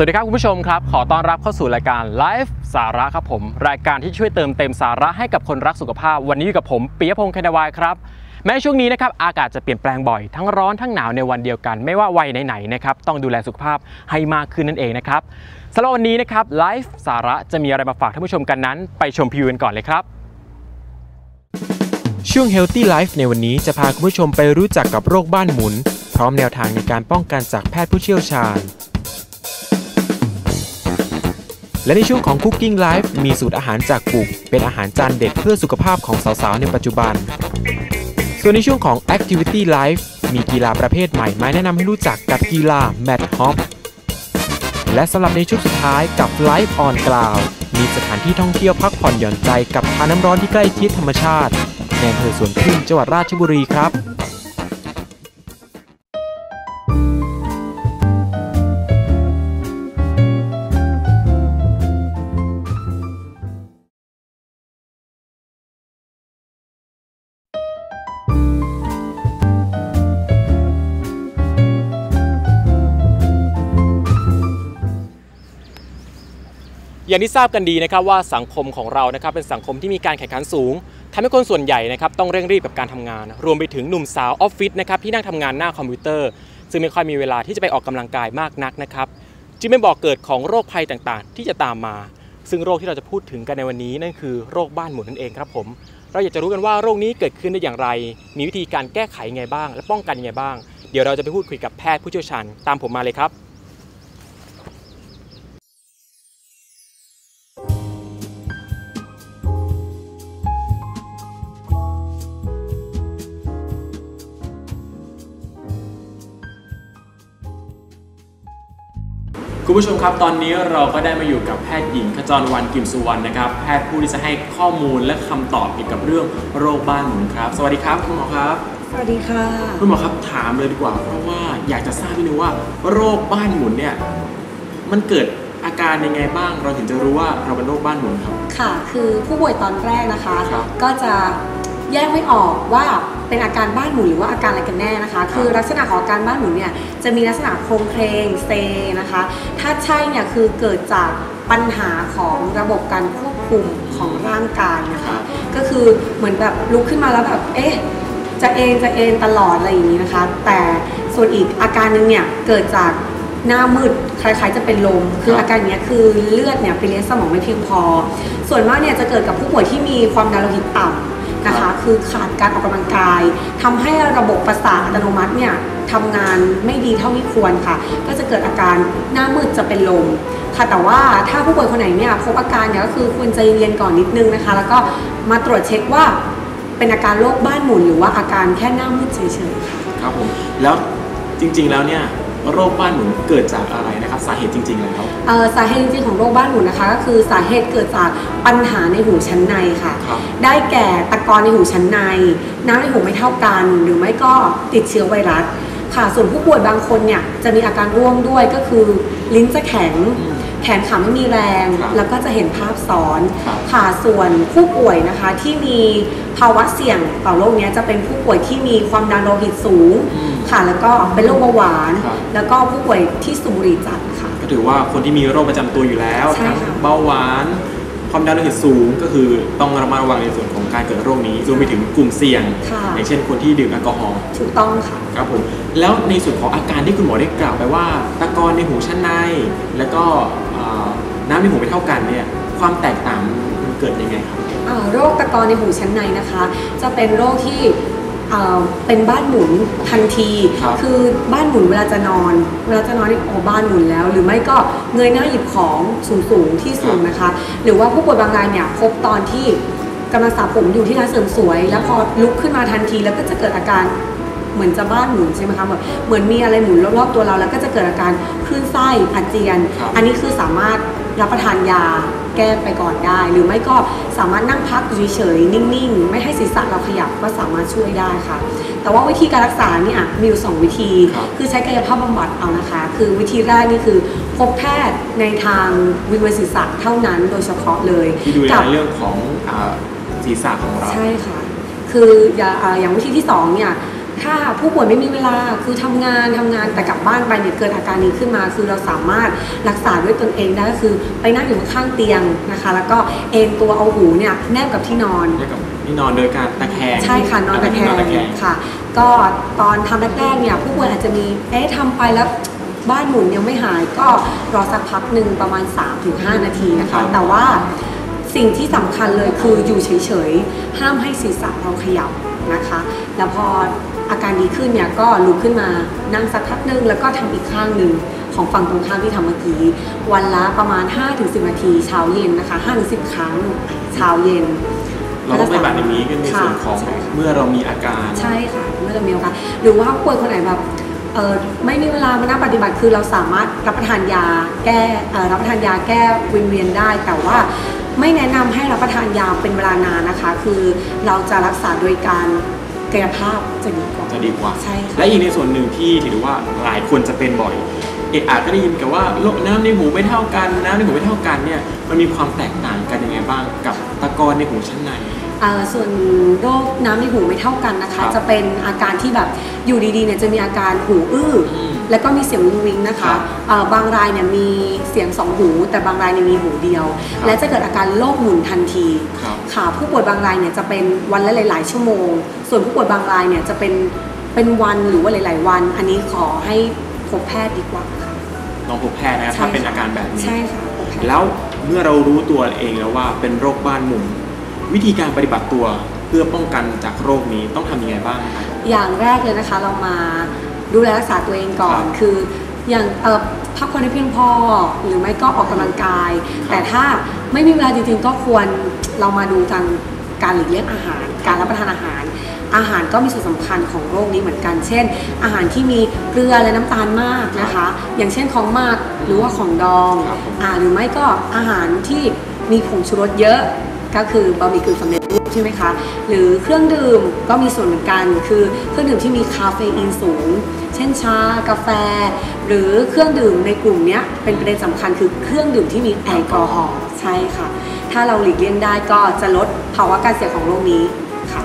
สวัสดีครับคุณผู้ชมครับ ขอต้อนรับเข้าสู่รายการไลฟ์สาระครับผม รายการที่ช่วยเติมเต็มสาระให้กับคนรักสุขภาพ วันนี้อยู่กับผมปียพงศ์คณวายครับ แม้ช่วงนี้นะครับอากาศจะเปลี่ยนแปลงบ่อย ทั้งร้อนทั้งหนาวในวันเดียวกัน ไม่ว่าวัยไหนๆนะครับต้องดูแลสุขภาพให้มากขึ้นนั่นเองนะครับสำหรับวันนี้นะครับไลฟ์สาระจะมีอะไรมาฝากท่านผู้ชมกันนั้น ไปชมพิวกันก่อนเลยครับช่วง Healthy Life ในวันนี้จะพาคุณผู้ชมไปรู้จักกับโรคบ้านหมุน พร้อมแนวทางในการป้องกันจากแพทย์ผู้เชี่ยวชาญ และในช่วงของ Cooking Life มีสูตรอาหารจากปุก เป็นอาหารจานเด็ดเพื่อสุขภาพของสาวๆ ในปัจจุบัน ส่วนในช่วงของ Activity Life มีกีฬาประเภทใหม่มาแนะนำให้รู้จักกับกีฬา Mat Hop และสำหรับในช่วงสุดท้ายกับ Life on Cloud มีสถานที่ท่องเที่ยวพักผ่อนหย่อนใจกับทาน้ำร้อนที่ใกล้ชิดธรรมชาติในอำเภอสวนพึ่งจังหวัดราชบุรีครับ อย่างที่ทราบกันดีนะครับว่าสังคมของเรานะครับเป็นสังคมที่มีการแข่งขันสูงทำให้คนส่วนใหญ่นะครับต้องเร่งรีบกับการทำงาน รวมไปถึงหนุ่มสาวออฟฟิศนะครับที่นั่งทำงานหน้าคอมพิวเตอร์ ซึ่งไม่ค่อยมีเวลาที่จะไปออกกำลังกายมากนักนะครับจึงเป็นบอกเกิดของโรคภัยต่างๆ ที่จะตามมา ซึ่งโรคที่เราจะพูดถึงกันในวันนี้นั่นคือโรคบ้านหมุนนั่นเองครับผมเราอยากจะรู้กันว่าโรคนี้เกิดขึ้นได้อย่างไร มีวิธีการแก้ไขยังไงบ้าง และป้องกันยังไงบ้าง เดี๋ยวเราจะไปพูดคุยกับแพทย์ผู้เชี่ยวชาญตามผมมาเลยครับ คุณผู้ชมครับตอนนี้เราก็ได้มาอยู่กับแพทย์หญิงขจรวรรณกิมสุวรรณนะครับแพทย์ผู้ที่จะให้ข้อมูลและคำตอบเกี่ยวกับเรื่องโรคบ้านหมุนครับ สวัสดีครับคุณหมอครับสวัสดีค่ะ คุณหมอครับถามเลยดีกว่า เพราะว่าอยากจะทราบนิดนึงว่า โรคบ้านหมุนเนี่ยมันเกิดอาการยังไงบ้าง เราถึงจะรู้ว่าเราเป็นโรคบ้านหมุนครับ ค่ะ คือผู้ป่วยตอนแรกนะคะ ครับก็จะ แยกไม่ออกว่าเป็นอาการบ้านหมุนหรือว่าอาการอะไรกันแน่นะคะ คือลักษณะของอาการบ้านหมุนเนี่ยจะมีลักษณะโครงเครงเซนะคะ ถ้าใช่เนี่ยคือเกิดจากปัญหาของระบบการควบคุมของร่างกายนะคะ ก็คือเหมือนแบบลุกขึ้นมาแล้วแบบเอ๊ะจะเอนจะเอนตลอดอะไรอย่างนี้นะคะ แต่ส่วนอีกอาการหนึงเนี่ยเกิดจากหน้ามืดคล้ายๆ จะเป็นลม คืออาการเนี้ยคือเลือดเนี่ยไปเลี้ยงสมองไม่เพียงพอ ส่วนมากเนี่ยจะเกิดกับผู้ป่วยที่มีความดันโลหิตต่ำ นะคะ คือขาดการออกกำลังกายทำให้ระบบประสาทอัตโนมัติเนี่ยทำงานไม่ดีเท่าที่ควรค่ะ ก็จะเกิดอาการหน้ามืดจะเป็นลมค่ะแต่ว่าถ้าผู้ป่วยคนไหนเนี่ยพบอาการเนี่ยก็คือควรใจเย็นก่อนนิดนึงนะคะ แล้วก็มาตรวจเช็คว่าเป็นอาการโรคบ้านหมุนหรือว่าอาการแค่หน้ามืดเฉยๆค่ะครับผมแล้วจริงๆแล้วเนี่ย โรคบ้านหมุนเกิดจากอะไรนะครับ สาเหตุจริงๆแล้วเอ่อสาเหตุจริงๆของโรคบ้านหมุนนะคะ ก็คือสาเหตุเกิดจากปัญหาในหูชั้นในค่ะครับได้แก่ตะกอนในหูชั้นใน น้ำในหูไม่เท่ากัน หรือไม่ก็ติดเชื้อไวรัสค่ะ ส่วนผู้ป่วยบางคนเนี่ยจะมีอาการร่วมด้วยก็คือลิ้นจะแข็งแขนขาไม่มีแรงครับแล้วก็จะเห็นภาพซ้อนครับค่ะส่วนผู้ป่วยนะคะที่มีภาวะเสี่ยงต่อโรคเนี้ยจะเป็นผู้ป่วยที่มีความดันโลหิตสูงอืม ค่ะแล้วก็เป็นโรคเบาหวาน ครับ แล้วก็ผู้ป่วยที่สูบบุหรี่จัดค่ะ ก็ถือว่าคนที่มีโรคประจำตัวอยู่แล้วใช่ทั้งค่ะ เบาหวานความดันโลหิตสูงก็คือต้องระมัดระวังในส่วนของการเกิดโรคนี้รวมไปถึงกลุ่มเสี่ยง ค่ะอย่างเช่นคนที่ดื่มแอลกอฮอล์ถูกต้องค่ะ ครับผมแล้วในส่วนของอาการที่คุณหมอได้กล่าวไปว่า ตะกอนในหูชั้นใน แล้วก็เอ่อน้ำในหูไม่เท่ากันเนี่ยความแตกต่างมันเกิดยังไงครับ อ่าโรคตะกอนในหูชั้นในนะคะ จะเป็นโรคที่อ่า เป็นบ้านหมุนทันทีครับอบ้านหมุนเวลาจะนอน เวลาจะนอนนี่โอ้บ้านหมุนแล้ว หรือไม่ก็เงยหน้าหยิบของสูงๆที่สูงนะคะ หรือว่าผู้ป่วยบางรายเนี่ยพบตอนที่กำลังสระผมอยู่ที่ร้านเสริมสวย แล้วพอลุกขึ้นมาทันทีแล้วก็จะเกิดอาการเหมือนจะบ้านหมุนใช่ไหมคะเหมือนเหมือนมีอะไรหมุนรอบๆตัวเราแล้วก็จะเกิดอาการคลื่นไส้อาเจียนครับอันนี้คือสามารถรับประทานยา แก้ไปก่อนได้ หรือไม่ก็สามารถนั่งพักอยู่เฉยๆนิ่งๆ ไม่ให้ศีรษะเราขยับก็สามารถช่วยได้ค่ะ แต่ว่าวิธีการรักษาเนี่ยมีอยู่สองวิธีครับคือใช้กายภาพบำบัดเอานะคะ คือวิธีแรกนี่คือพบแพทย์ในทางวิงเวียนศีรษะเท่านั้นโดยเฉพาะเลยที่ดูแลกัเรื่องของอ่าศีรษะของเราใช่ค่ะคืออย่าอ่าอย่างวิธีที่สองเนี่ย ถ้าผู้ป่วยไม่มีเวลาคือทำงานทำงานแต่กลับบ้านไปเนี่ยเกิดอาการนี้ขึ้นมา คือเราสามารถรักษาด้วยตนเองได้ก็คือไปนั่งอยู่ข้างๆเตียงนะคะ แล้วก็เอนตัวเอาหูเนี่ยแนบกับที่นอนเรียกกับที่นอนโดยการตะแคงใช่ค่ะนอนตะแคนอนตะแคงงค่ะ ก็ตอนทำแรกๆเนี่ยผู้ป่วยอาจจะมีเอ๊ะทำไปแล้วบ้านหมุนยังไม่หายก็รอสักพักหนึ่งประมาณ 3-5 นาทีนะคะ แต่ว่าสิ่งที่สำคัญเลยคืออยู่เฉยๆ ห้ามให้ศีรษะเราขยับนะคะ แล้วพอ อาการดีขึ้นเนี่ยก็ลุกขึ้นมานั่งสักพักหนึ่งแล้วก็ทำอีกข้างหนึ่งของฝั่งตรงข้ามที่ทำเมื่อกี้ วันละประมาณ 5-10 นาทีเช้าเย็นนะคะ5-10 ครั้งเช้าเย็นเราต้องปฏิบัติอย่างนี้กันในส่วนของค่ะใช่ค่ะเมื่อเรามีอาการใช่ค่ะเมื่อเรามีโอกาสหรือว่าป่วยคนไหนแบบเออไม่มีเวลามานั่งปฏิบัติคือเราสามารถรับประทานยาแก้เอ่อรับประทานยาแก้วิงเวียนได้ แต่ว่าไม่แนะนำให้รับประทานยาเป็นเวลานานนะคะ คือเราจะรักษาโดยการ กายภาพจะดีกว่า จะดีกว่า ใช่ค่ะ และอีกในส่วนหนึ่งที่ถือว่าหลายคนจะเป็นบ่อย เอกอาจก็ได้ยินกันว่าโรคน้ำในหูไม่เท่ากันน้ำในหูไม่เท่ากันเนี่ยมันมีความแตกต่างกันยังไงบ้างกับตะกอนในหูชั้นในเอ่อ ส่วนโรคน้ำในหูไม่เท่ากันนะครัคะบจะเป็นอาการที่แบบอยู่ดีๆเนี่ยจะมีอาการหูอื้ออมแล้วก็มีเสียงวิงวิงนะครัคะบเอ่อบางรายเนี่ยมีเสียงสองหู แต่บางรายเนี่ยมีหูเดียวครับและจะเกิดอาการโรคหมุนทันทีครับค่ะผู้ป่วยบางรายเนี่ยจะเป็นวันละหลาย ๆ ชั่วโมง ส่วนผู้ป่วยบางรายเนี่ยจะเป็นเป็นวันหรือว่าหลาย ๆ วัน อันนี้ขอให้พบแพทย์ดีกว่าค่ะลองพบแพทย์นะครับใช่ถ้าเป็นอาการแบบนี้ใช่ค่ะพบแพทย์แล้วเมื่อเรารู้ตัวเองแล้วว่าเป็นโรคบ้านหมุน วิธีการปฏิบัติตัวเพื่อป้องกันจากโรคนี้ต้องทำยังไงบ้างครับ อย่างแรกเลยนะคะเรามาดูแลรักษาตัวเองก่อน ครับคืออย่างเอ่อพักผ่อนให้เพียงพอหรือไม่ก็ออกกำลังกายครับแต่ถ้าไม่มีเวลาจริงๆก็ควรเรามาดูทางการหลีกเลี่ยงอาหาร การรับประทานอาหาร อาหารก็มีส่วนสำคัญของโรคนี้เหมือนกัน เช่น อาหารที่มีเกลือและน้ำตาลมากนะคะ อย่างเช่นของมากหรือว่าของดอง ครับผม อ่าหรือไม่ก็อาหารที่มีผงชูรสเยอะ ก็คือบะหมี่กึ่งสำเร็จรูปใช่ไหมคะ หรือเครื่องดื่มก็มีส่วนเหมือนกัน คือเครื่องดื่มที่มีคาเฟอีนสูง เช่นชากาแฟ หรือเครื่องดื่มในกลุ่มเนี้ยเป็นประเด็นสำคัญคือเครื่องดื่มที่มีแอลกอฮอล์ใช่ค่ะ ถ้าเราหลีกเลี่ยงได้ก็จะลดภาวะการเสียของโรคนี้ค่ะ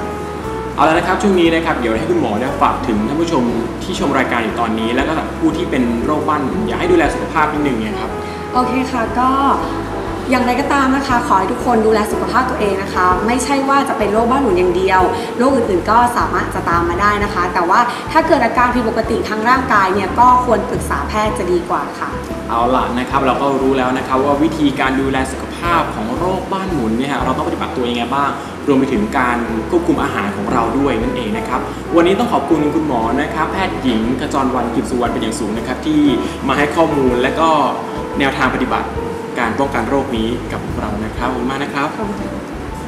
เอาละนะครับช่วงนี้นะครับเดี๋ยวให้คุณหมอเนี่ยฝากถึงท่านผู้ชมที่ชมรายการอยู่ตอนนี้ แล้วก็ผู้ที่เป็นโรคบ้านหมุนอยากให้ดูแลสุขภาพนิดนึงเนี่ยครับโอเคค่ะก็ อย่างไรก็ตามนะคะ ขอให้ทุกคนดูแลสุขภาพตัวเองนะคะ ไม่ใช่ว่าจะเป็นโรคบ้านหมุนอย่างเดียว โรคอื่นๆก็สามารถจะตามมาได้นะคะ แต่ว่าถ้าเกิดอาการผิดปกติทางร่างกายเนี่ยก็ควรปรึกษาแพทย์จะดีกว่าค่ะ เอาล่ะนะครับ เราก็รู้แล้วนะครับว่าวิธีการดูแลสุขภาพของโรคบ้านหมุนเนี่ยฮะเราต้องปฏิบัติตัวยังไงบ้าง รวมไปถึงการควบคุมอาหารของเราด้วยนั่นเองนะครับ วันนี้ต้องขอบคุณคุณหมอนะครับ แพทย์หญิงขจรวรรณกิจสุวรรณเป็นอย่างสูงนะครับที่มาให้ข้อมูลและก็แนวทางปฏิบัติ การป้องกันโรคนี้กับเรานะครับขอบคุณมากนะครับ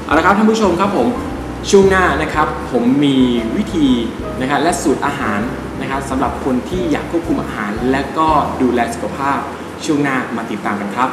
เอาละครับท่านผู้ชมครับผมช่วงหน้านะครับผมมีวิธีนะครับและสูตรอาหารนะครับสำหรับคนที่อยากควบคุมอาหาร และก็ดูแลสุขภาพช่วงหน้ามาติดตามกันครับ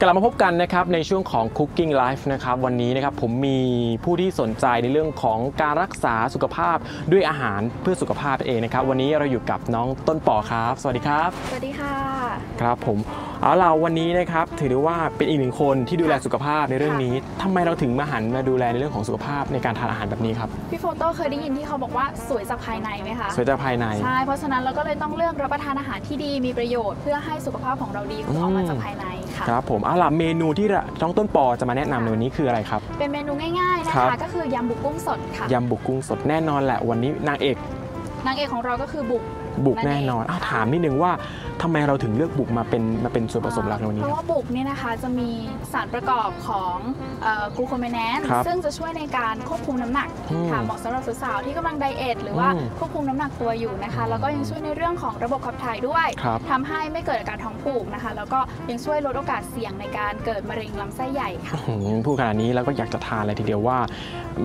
กลับมาพบกันนะครับในช่วงของ Cooking Life นะครับวันนี้นะครับผมมีผู้ที่สนใจในเรื่องของการรักษาสุขภาพด้วยอาหารเพื่อสุขภาพเองนะครับวันนี้เราอยู่กับน้องต้นปอครับ สวัสดีครับ สวัสดีค่ะ ครับผม เอาล่ะวันนี้นะครับถือได้ว่าเป็นอีกหนึ่งคนที่ดูแลสุขภาพในเรื่องนี้ทำไมเราถึงมาหันมาดูแลในเรื่องของสุขภาพในการทานอาหารแบบนี้ครับ พี่โฟโต้เคยได้ยินที่เขาบอกว่าสวยจากภายในไหมคะสวยจากภายใน ใช่เพราะฉะนั้นเราก็เลยต้องเลือกรับประทานอาหารที่ดีมีประโยชน์เพื่อให้สุขภาพของเราดีคือออกมาจากภายในค่ะครับผมเอาล่ะเมนูที่น้องต้นปอจะมาแนะนำในวันนี้คืออะไรครับ เป็นเมนูง่ายๆนะครัคะบ ก็คือยำบุกกุ้งสดค่ะยำบุกกุ้งสดแน่นอนแหละวันนี้นางเอก นางเอกของเราก็คือบุก บุกนั่นแน่เองนอนอ้าวค่ะถามนิดนึงว่าทำไมเราถึงเลือกบุกมาเป็นมาเป็นส่วนผสมหลักในวันนี้เพคราะรับว่าบุกเนี่ยนะคะจะมีสารประกอบของกลูโคเมนแนนครับซึ่งจะช่วยในการควบคุมน้ำหนักอืมค่ะเหมาะสำหรับสาวๆที่กำลังไดเอทหรือว่าอืมควบคุมน้ำหนักตัวอยู่นะคะ แล้วก็ยังช่วยในเรื่องของระบบขับถ่ายด้วยครับทำให้ไม่เกิดอาการท้องผูกนะคะ แล้วก็ยังช่วยลดโอกาสเสี่ยงในการเกิดมะเร็งลำไส้ใหญ่ค่ะอื้อหือพูดขนาดนี้แล้วก็อยากจะทานเลยทีเดียวว่า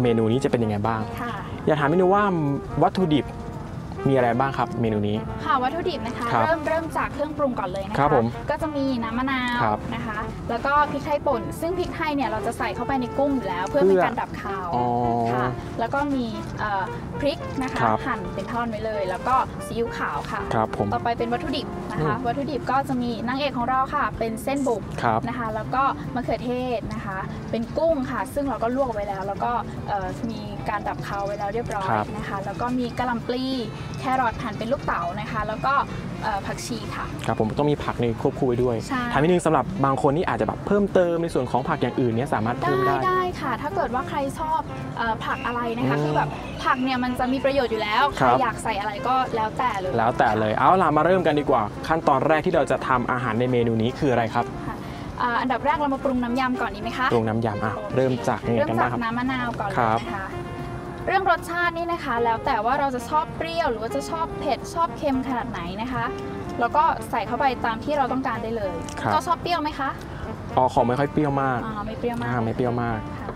เมนูนี้จะเป็นยังไงบ้างค่ะอยากถามนิดนึงว่าวัตถุดิบ มีอะไรบ้างครับเมนูนี้ ค่ะวัตถุดิบนะคะ ครับเริ่มเริ่มจากเครื่องปรุงก่อนเลยนะครัคะบผมก็จะมีน้ำมะนาวครับนะคะ แล้วก็พริกไทยป่น ซึ่งพริกไทยเนี่ยเราจะใส่เข้าไปในกุ้งอยู่แล้ว เพื่อเพื่เป็นอการดับคาวอ๋อค่ะ แล้วก็มีเอ่อพริกนะคะ ครับ หั่นเป็นท่อนไว้เลย แล้วก็ซีอิ๊วขาวค่ะ ครับผม ต่อไปเป็นวัตถุดิบนะคะ อืม วัตถุดิบก็จะมีนางเอกของเราค่ะ เป็นเส้นบุกครับ นะคะ แล้วก็มะเขือเทศนะคะ เป็นกุ้งค่ะ ซึ่งเราก็ลวกไว้แล้ว แล้วก็เอ่อมีการดับคาวไว้แล้วเรียบร้อยครับนะคะ แล้วก็มีกะหล่ำปลี แครอทหั่นเป็นลูกเต๋านะคะ แล้วก็เอ่อผักชีค่ะครับผมต้องมีผักในควบคู่ไว้ด้วยใช่ถามนิดนึงสำหรับบางคนที่อาจจะแบบเพิ่มเติมในส่วนของผักอย่างอื่นเนี่ยสามารถได้เพิ่มได้ได้ค่ะ ถ้าเกิดว่าใครชอบเออผักอะไรนะคะอืมคือแบบผักเนี่ยมันจะมีประโยชน์อยู่แล้วใคครัรบอยากใส่อะไรก็แล้วแต่เลยแล้วแต่เลยเอาล่ะมาเริ่มกันดีกว่า ขั้นตอนแรกที่เราจะทำอาหารในเมนูนี้คืออะไรครับค่ะอ่าอันดับแรกเรามาปรุงน้ำยำก่อนดีไหมคะปรุงน้ำยำอะเริ่มจากยังไงเริ่มกันจาบ้างกครับน้ำมะนาวก่อนเลครัยบนะคะ เรื่องรสชาตินี่นะคะ แล้วแต่ว่าเราจะชอบเปรี้ยว หรือว่าจะชอบเผ็ดชอบเค็มขนาดไหนนะคะ แล้วก็ใส่เข้าไปตามที่เราต้องการได้เลยครับ ก็ชอบเปรี้ยวไหมคะอ๋อของไม่ค่อยเปรี้ยวมากอ่าไม่เปรี้ยวมากอ่าไม่เปรี้ยวมากค่ะ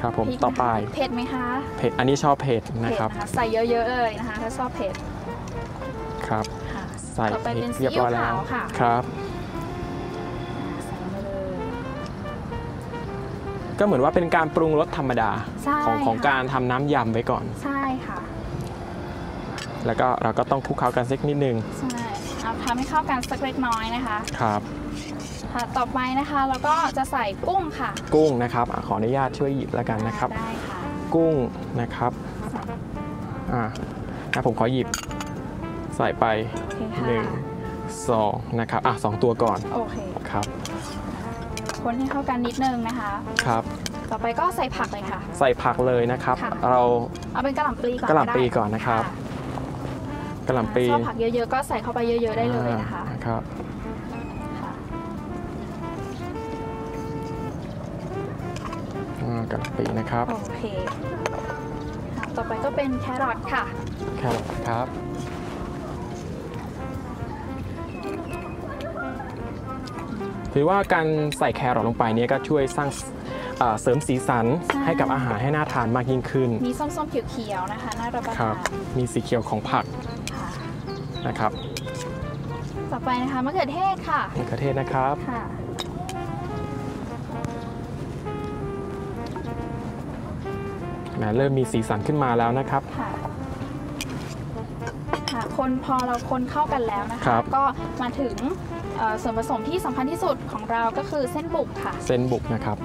ครับผมพริกต่อไปนะคะเผ็ดไหมคะเผ็ดอันนี้ชอบเผ็ดนะเผ็ดครับนะคะใส่เยอะๆเลยนะคะ ถ้าชอบเผ็ดครับ ค่ะใส่ต่อไปพริเป็กนซีเรียบอิ๊ร้วอยแล้วขาวค่ะ ครับ ก็เหมือนว่าเป็นการปรุงรสธรรมดาใช่ของของค่ะการทำน้ำยำไว้ก่อน ใช่ค่ะ แล้วก็เราก็ต้องคลุกเคล้ากันสักนิดนึงใช่เอาทำให้เข้ากันสักเล็กน้อยนะคะ ครับค่ะต่อไปนะคะเราก็จะใส่กุ้งค่ะ กุ้งนะครับอะขออนุญาตช่วยหยิบแล้วกันนะครับ ได้ค่ะ กุ้งนะครับอ่านะผมขอหยิบใส่ไปโอเคค่ะหนึ่งสองนะครับอะสองตัวก่อน โอเค ครับ คนให้เข้ากันนิดนึงนะคะ ครับ ต่อไปก็ใส่ผักเลยค่ะ ใส่ผักเลยนะครับ ค่ะ เราเอาเป็นกระหล่ำปลีก่อนกะหล่ำปลีได้ก่อนนะครับกระหล่ำปลีชอบผักเยอะๆก็ใส่เข้าไปเยอะๆได้เลยนะคะอ่าครับ ค่ะ อ่ากระหล่ำปลีนะครับ โอเคค่ะต่อไปก็เป็นแครอทค่ะ แครอทครับ ถือว่าการใส่แครอทลงไปเนี่ยก็ช่วยสร้างเอ่อเสริมสีสันใช่ให้กับอาหารให้น่าทานมากยิ่งขึ้น มีส้มๆเขียวๆนะคะน่ารับประครัทาบนมีสีเขียวของผักค่ะนะครับ ต่อไปนะคะมะเขือเทศค่ะมะเขือเทศนะครับค่ะแหมเริ่มมีสีสันขึ้นมาแล้วนะครับค่ะค่ะคนพอเราคนเข้ากันแล้วนะครัคะบก็มาถึงเอ่อส่วนผสมที่สำคัญที่สุดของเราก็คือเส้นบุกค่ะ เส้นบุกนะครับ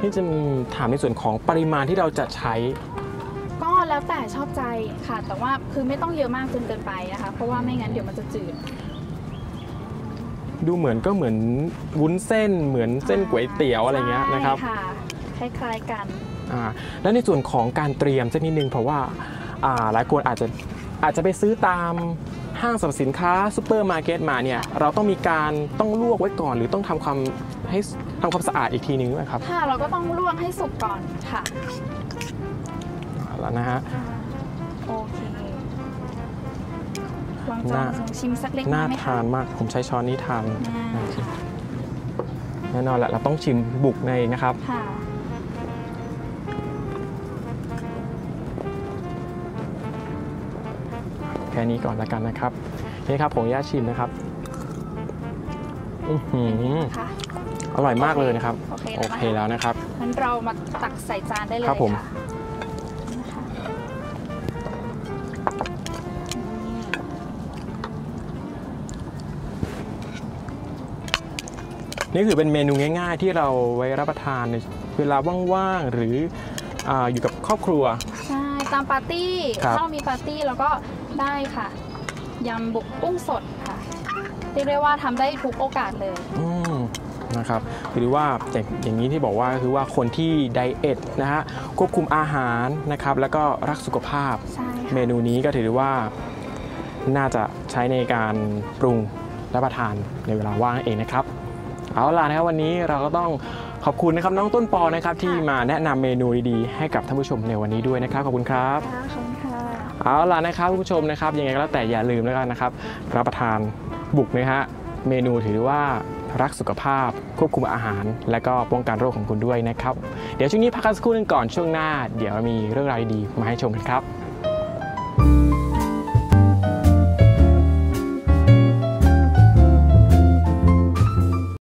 นี่จะมีถามในส่วนของปริมาณที่เราจะใช้ ก็แล้วแต่ชอบใจค่ะ แต่ว่าคือไม่ต้องเยอะมากจนเกินไปนะคะ เพราะว่าไม่งั้นเดี๋ยวมันจะจืด ดูเหมือนก็เหมือนวุ้นเส้นเหมือนเส้นก๋วยเตี๋ยวอะไรเงี้ยนะครับใช่ค่ะคล้ายๆกัน อ่าแล้วในส่วนของการเตรียมสักนิดนึงเพราะว่าอ่าหลายคนอาจจะอาจจะไปซื้อตาม ห้างสรรพสินค้าซูเปอร์มาร์เก็ตมาเนี่ยเราต้องมีการต้องลวกไว้ก่อน หรือต้องทำความให้ทำความสะอาดอีกทีนึงไหมครับค่ะเราก็ต้องลวกให้สุกก่อนค่ะเอาแล้วนะฮะโอเคลองจน่าองชิมสักเล็กน้น่าอยไหมทาคะนมากผมใช้ช้อนนี้ทานอ่าน่าชิมแน่นอนแหละเราต้องชิมบุกในนะครับ ค่ะ แค่นี้ก่อนแล้วกันนะครับนี่ครับผมย่าตชิมนะครับอื้อหือค่ะอร่อยมากเลยนะครับ โอเคโอแล้วเคนะคะแล้วนะครับ งั้นเรามาตักใส่จานได้เลยครับผมค่ะนะคะอืมนี่คือเป็นเมนูง่ายๆ ที่เราไว้รับประทานในเวลาว่างๆ หรืออาอยู่กับครอบครัว ใช่ ตามปาร์ตี้ครับ ถ้าเรามีปาร์ตี้เราก็ ได้ค่ะยำบุกกุ้งสดค่ะเรียกได้ว่าทำได้ทุกโอกาสเลย อืมนะครับหรือว่าอย่างอย่างนี้ที่บอกว่าคือว่าคนที่ไดเอทนะฮะควบคุมอาหารนะครับ แล้วก็รักสุขภาพใช่เมค่ะนูนี้ก็ถือว่าน่าจะใช้ในการปรุงรับประทานในเวลาว่างเองนะครับ เอาล่ะนะครับวันนี้เราก็ต้องขอบคุณนะครับน้องต้นปอนะครับที่มาแนะนำเมนูดีๆให้กับท่านผู้ชมในวันนี้ด้วยนะครับ ขอบคุณครับ เอาล่ะนะครับคุณผู้ชมนะครับยังไงก็แล้วแต่อย่าลืมแล้วกันนะครับรับประทานบุกนะฮะเมนูถือว่ารักสุขภาพ ควบคุมอาหาร และก็ป้องกันโรคของคุณด้วยนะครับ เดี๋ยวช่วงนี้พักกันสักครู่หนึงก่อนช่วงหน้า เดี๋ยวมีเรื่องราวดีๆมาให้ชมกันครับ